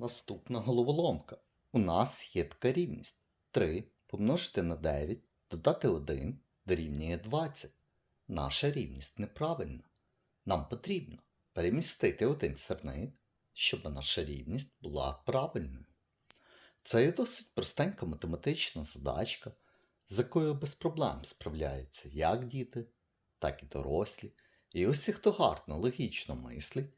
Наступна головоломка. У нас є така рівність. 3 помножити на 9, додати 1 дорівнює 20. Наша рівність неправильна. Нам потрібно перемістити один сірник, щоб наша рівність була правильною. Це є досить простенька математична задачка, з якою без проблем справляються як діти, так і дорослі. І усі, хто гарно логічно мислить,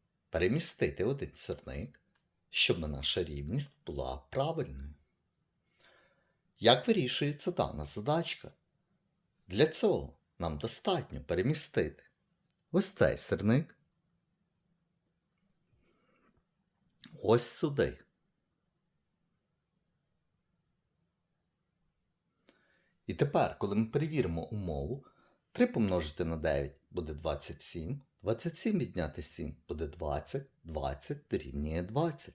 перемістити один сірник, щоб наша рівність була правильною. Як вирішується дана задачка? Для цього нам достатньо перемістити ось цей сирник ось сюди. І тепер, коли ми перевіримо умову, 3 помножити на 9 буде 27, 27 відняти 7 буде 20, 20 дорівнює 20.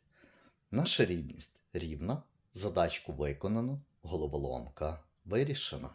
Наша рівність рівна, задачку виконано, головоломка вирішена.